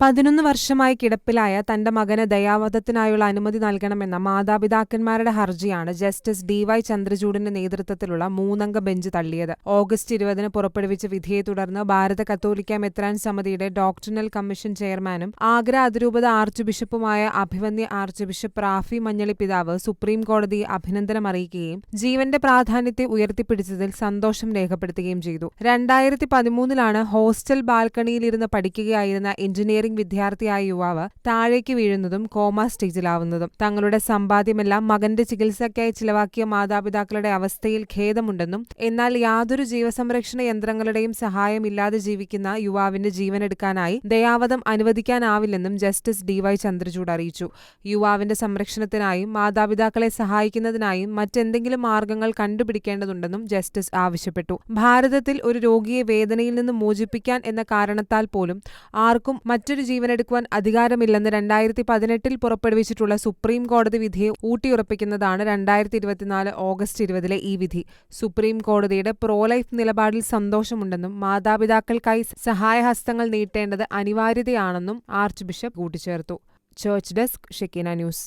പതിനൊന്ന് വർഷമായി കിടപ്പിലായ തന്റെ മകന് ദയാവധത്തിനായുള്ള അനുമതി നൽകണമെന്ന മാതാപിതാക്കന്മാരുടെ ഹർജിയാണ് ജസ്റ്റിസ് ഡി വൈ ചന്ദ്രചൂഡിന്റെ നേതൃത്വത്തിലുള്ള മൂന്നംഗ ബെഞ്ച് തള്ളിയത്. ഓഗസ്റ്റ് ഇരുപതിന് പുറപ്പെടുവിച്ച വിധിയെ തുടർന്ന് ഭാരത കത്തോലിക്ക മെത്രാൻ സമിതിയുടെ ഡോക്ടറിനൽ കമ്മീഷൻ ചെയർമാനും ആഗ്ര അതിരൂപത ആർച്ച് ബിഷപ്പുമായ അഭിവന്യ ആർച്ച് ബിഷപ്പ് റാഫി മഞ്ഞളി പിതാവ് സുപ്രീം കോടതി അഭിനന്ദനം അറിയിക്കുകയും ജീവന്റെ പ്രാധാന്യത്തെ ഉയർത്തിപ്പിടിച്ചതിൽ സന്തോഷം രേഖപ്പെടുത്തുകയും ചെയ്തു. രണ്ടായിരത്തി പതിമൂന്നിലാണ് ഹോസ്റ്റൽ ബാൽക്കണിയിലിരുന്ന് പഠിക്കുകയായിരുന്ന എഞ്ചിനീയറിംഗ് വിദ്യാർത്ഥിയായ യുവാവ് താഴേക്ക് വീഴുന്നതും കോമ സ്റ്റേജിലാവുന്നതും. തങ്ങളുടെ സമ്പാദ്യമെല്ലാം മകന്റെ ചികിത്സയ്ക്കായി ചിലവാക്കിയ മാതാപിതാക്കളുടെ അവസ്ഥയിൽ ഖേദമുണ്ടെന്നും എന്നാൽ യാതൊരു ജീവസംരക്ഷണ യന്ത്രങ്ങളുടെയും സഹായമില്ലാതെ ജീവിക്കുന്ന യുവാവിന്റെ ജീവനെടുക്കാനായി ദയാവധം അനുവദിക്കാനാവില്ലെന്നും ജസ്റ്റിസ് ഡി വൈ ചന്ദ്രചൂഡ് അറിയിച്ചു. യുവാവിന്റെ സംരക്ഷണത്തിനായും മാതാപിതാക്കളെ സഹായിക്കുന്നതിനായും മറ്റെന്തെങ്കിലും മാർഗങ്ങൾ കണ്ടുപിടിക്കേണ്ടതുണ്ടെന്നും ജസ്റ്റിസ് ആവശ്യപ്പെട്ടു. ഭാരതത്തിൽ ഒരു രോഗിയെ വേദനയിൽ നിന്ന് മോചിപ്പിക്കാൻ എന്ന കാരണത്താൽ പോലും ആർക്കും മറ്റൊരു ജീവനെടുക്കുവാൻ അധികാരമില്ലെന്ന് രണ്ടായിരത്തി പതിനെട്ടിൽ പുറപ്പെടുവിച്ചിട്ടുള്ള സുപ്രീം കോടതി വിധിയെ ഊട്ടിയുറപ്പിക്കുന്നതാണ് രണ്ടായിരത്തി ഇരുപത്തിനാല് ഓഗസ്റ്റ് ഇരുപതിലെ ഈ വിധി. സുപ്രീം കോടതിയുടെ പ്രോലൈഫ് നിലപാടിൽ സന്തോഷമുണ്ടെന്നും മാതാപിതാക്കൾക്കായി സഹായഹസ്തങ്ങൾ നീട്ടേണ്ടത് അനിവാര്യതയാണെന്നും ആർച്ച് ബിഷപ്പ് കൂട്ടിച്ചേർത്തു. Church desk Shekinah news